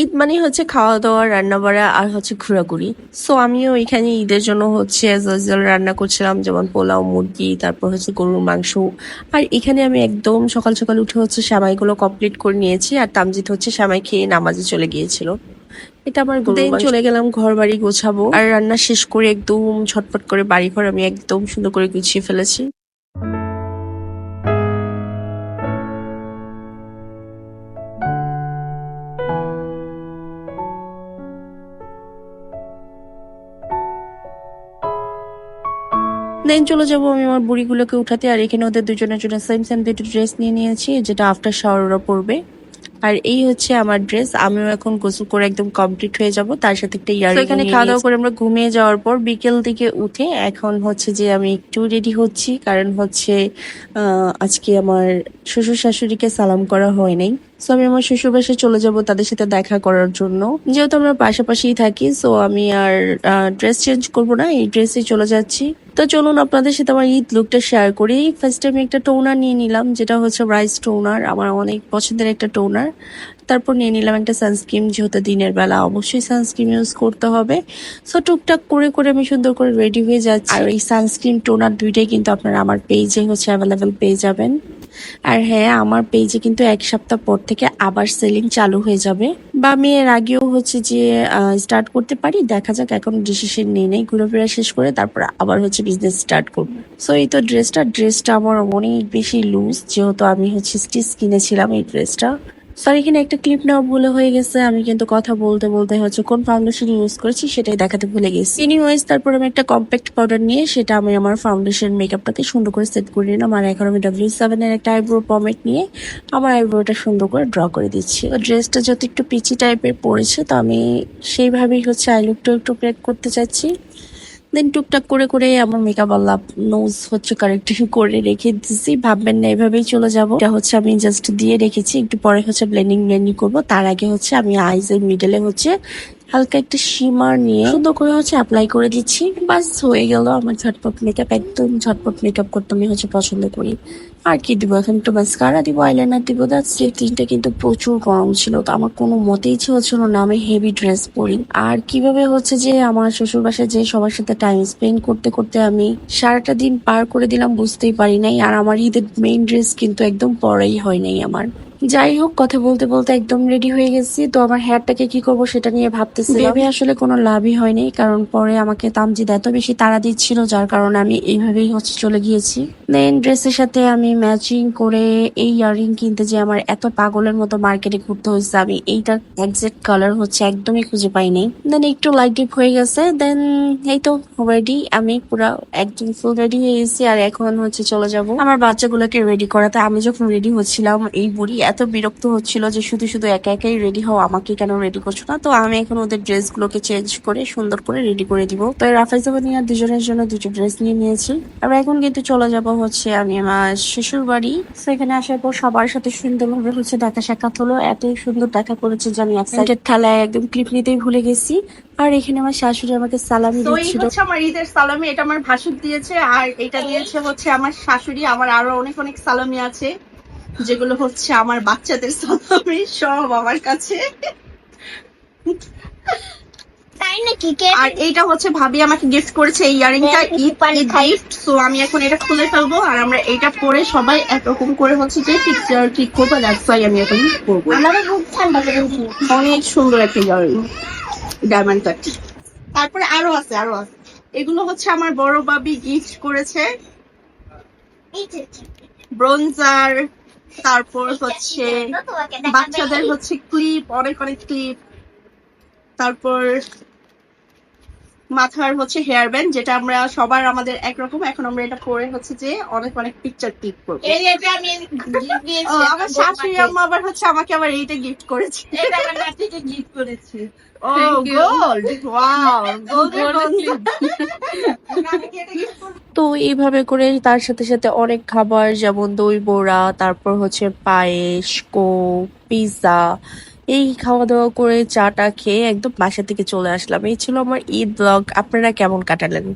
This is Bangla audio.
ঈদ মানে হচ্ছে খাওয়া দাওয়া রান্না বাড়া আর হচ্ছে ঘোরাঘুরি। সো আমিও এখানে ঈদের জন্য হচ্ছে রান্না করছিলাম যেমন পোলাও মুরগি তারপর হচ্ছে গরুর মাংস। আর এখানে আমি একদম সকাল সকাল উঠে হচ্ছে সেমাইগুলো কমপ্লিট করে নিয়েছি আর তামজিৎ হচ্ছে সেমাই খেয়ে নামাজে চলে গিয়েছিল। এটা আমার দেন চলে গেলাম ঘর বাড়ি গোছাবো। আর রান্না শেষ করে একদম ঝটপট করে বাড়ি ঘর আমি একদম সুন্দর করে গুছিয়ে ফেলেছি। দেন চলে যাব আমি আমার বুড়িগুলোকে উঠাতে আর এখানে ওদের দুজনের জন্য সেম সেম দুটো ড্রেস নিয়ে নিয়েছি যেটা আফটার শাওয়ার ওরা পরবে। আর এই হচ্ছে আমার ড্রেস আমিও এখন গোসল করে একদম কমপ্লিট হয়ে যাব তার সাথে একটা ইয়ার এখানে খাওয়া দাওয়া করে আমরা ঘুমিয়ে যাওয়ার পর বিকেল দিকে উঠে এখন হচ্ছে যে আমি একটু রেডি হচ্ছি কারণ হচ্ছে আজকে আমার শ্বশুর শাশুড়িকে সালাম করা হয় নাই। সো আমি আমার শ্বশুর বাসায় চলে যাব তাদের সাথে দেখা করার জন্য। যেহেতু আমরা পাশাপাশিই থাকি সো আমি আর ড্রেস চেঞ্জ করব না এই ড্রেসে চলে যাচ্ছি। তো চলুন আপনাদের সাথে আমার ঈদ লুকটা শেয়ার করি। ফার্স্ট আমি একটা টোনার নিয়ে নিলাম, যেটা হচ্ছে রাইস টোনার আমার অনেক পছন্দের একটা টোনার তারপর নিয়ে নিলাম একটা সানস্ক্রিন যেহেতু দিনের বেলা অবশ্যই সানস্ক্রিন ইউজ করতে হবে। সো টুকটাক করে করে আমি সুন্দর করে রেডি হয়ে যাচ্ছি। আর এই সানস্ক্রিন টোনার দুইটাই কিন্তু আপনারা আমার পেজে হচ্ছে অ্যাভেলেবেল পেয়ে যাবেন। আর হ্যাঁ আমার পেজে কিন্তু এক সপ্তাহ পর থেকে আবার সেলিং চালু হয়ে যাবে। বা আমি এর আগেও হচ্ছে যে স্টার্ট করতে পারি, দেখা যাক এখন ডিসিশন নিয়ে নেই, ঘুরেফেরা শেষ করে তারপর আবার হচ্ছে বিজনেস স্টার্ট করব। সো এই তো ড্রেসটা ড্রেসটা আমার অনেক বেশি লুজ যেহেতু আমি হচ্ছে স্টিচ কিনেছিলাম এই ড্রেসটা সরি এখানে একটা ক্লিপ নেওয়া ভুলে হয়ে গেছে। আমি কিন্তু কথা বলতে বলতে হচ্ছে কোন ফাউন্ডেশন ইউজ করেছি সেটাই দেখাতে ভুলে গেছি। এনিওয়েজ তারপর আমি একটা কম্প্যাক্ট পাউডার নিয়ে সেটা আমি আমার ফাউন্ডেশন মেকআপটাকে সুন্দর করে সেট করে নিলাম। আর এখন আমি ডাব্লিউ সেভেন এর একটা আইব্রো পমেট নিয়ে আমার আইব্রোটা সুন্দর করে ড্র করে দিচ্ছি। ও ড্রেসটা যত একটু পিচি টাইপের পড়েছে তো আমি সেইভাবেই হচ্ছে আই লুকটা একটু ক্রিয়েট করতে চাচ্ছি দেন টুকটাক করে করে আমার মেকআপ আল্লাহ নোজ হচ্ছে কারেক্ট করে রেখে দিচ্ছি ভাববেন না, এভাবেই চলে যাব। এটা হচ্ছে আমি জাস্ট দিয়ে রেখেছি। একটু পরে হচ্ছে ব্লেন্ডিং ব্লেন্ডিং করব। তার আগে হচ্ছে আমি আইজের মিডলে হচ্ছে হালকা একটা শিমার নিয়ে সুন্দর করে হচ্ছে অ্যাপ্লাই করে দিচ্ছি। বাস হয়ে গেল আমার ঝটপট মেকআপ একদম ঝটপট মেকআপ করতে আমি হচ্ছে পছন্দ করি। আর কি দিব এখন একটু মাস্কারা দিব আইলাইনার দিব দ্যাটস ইট দিনটা কিন্তু প্রচুর গরম ছিল, তো আমার কোনো মতেই হচ্ছিল না আমি হেভি ড্রেস পরি। আর কীভাবে হচ্ছে যে আমার শ্বশুর বাসায় যে সবার সাথে টাইম স্পেন্ড করতে করতে আমি সারাটা দিন পার করে দিলাম, বুঝতেই পারি নাই। আর আমার ঈদের মেইন ড্রেস কিন্তু একদম পরাই হয় নাই আমার। যাই হোক, কথা বলতে বলতে একদম রেডি হয়ে গেছি। তো আমার হেয়ারটাকে কি করব সেটা নিয়ে ভাবতেছি ভেবে আসলে কোনো লাভই হয়নি, কারণ পরে আমাকে তামজিদ এত বেশি তাড়া দিচ্ছিল, যার কারণে আমি এইভাবেই হচ্ছে চলে গিয়েছি। দেন ড্রেসের সাথে আমি ম্যাচিং করে এই ইয়াররিং কিনতে যে আমার এত পাগলের মতো মার্কেটে ঘুরতে হয়েছে, আমি এইটার একজ্যাক্ট কালার হচ্ছে একদমই খুঁজে পাইনি। দেন একটু লাইট ডিপ হয়ে গেছে দেন এই তো রেডি আমি পুরো একদম ফুল রেডি হয়ে গেছি, আর এখন হচ্ছে চলে যাব। আমার বাচ্চাগুলোকে রেডি করাতে, আমি যখন রেডি হচ্ছিলাম, এই বুড়ি এত বিরক্ত হচ্ছিল যে শুধু শুধু একা একাই রেডি হও আমাকে কেন রেডি করছ না? তো আমি এখন ওদের ড্রেস গুলোকে চেঞ্জ করে সুন্দর করে রেডি করে দিব। তো রাফাইজ আর দুজনের জন্য দুটো ড্রেস নিয়ে নিয়েছি। আর এখন কিন্তু চলে যাব হচ্ছে আমি আমার শ্বশুর বাড়ি। সেখানে আসার পর সবার সাথে সুন্দরভাবে হচ্ছে দেখা সাক্ষাৎ হলো। এতই সুন্দর দেখা করেছে যে আমি এক্সাইটেড ঠালায় একদম ক্লিপ নিতেই ভুলে গেছি। আর এখানে আমার শাশুড়ি আমাকে সালামি তো এই হচ্ছে আমার ঈদের সালামি এটা আমার ভাসুর দিয়েছে। আর এটা দিয়েছে হচ্ছে আমার শাশুড়ি। আমার আরও অনেক অনেক সালামি আছে। যেগুলো হচ্ছে আমার বাচ্চাদের সালামি সব আমার কাছে। তাই নাকি আর এইটা হচ্ছে ভাবি আমাকে গিফট করেছে এই ইয়ারিংটা গিফট সো আমি এখন এটা খুলে ফেলব আর আমরা এইটা পরে সবাই একরকম করে হচ্ছে যে পিকচার ক্লিক করব দ্যাটস ওয়াই আমি এখন করব। অনেক সুন্দর একটা ইয়ারিং ডায়মন্ড কাট তারপরে আরও আছে আরও আছে। এগুলো হচ্ছে আমার বড় বাবি গিফট করেছে। ব্রোঞ্জার তারপর হচ্ছে বাচ্চাদের হচ্ছে ক্লিপ অনেক অনেক ক্লিপ তারপর মাথার হচ্ছে হেয়ার ব্যান্ড যেটা আমরা সবার আমাদের একরকম। এখন আমরা এটা পরে হচ্ছে যে অনেক অনেক পিকচার ক্লিক করব। আমার শাশুড়ি আম্মা আবার হচ্ছে আমাকে আবার এইটা গিফট করেছে। এটা আমার নাতিকে gift করেছে। ও গোল্ড ওয়াও তো এইভাবে করে তার সাথে সাথে অনেক খাবার যেমন দই বড়া তারপর হচ্ছে পায়েস কোক পিৎজা এই খাওয়া দাওয়া করে চাটা খেয়ে একদম বাসা থেকে চলে আসলাম। এই ছিল আমার ঈদ ব্লগ আপনারা কেমন কাটালেন?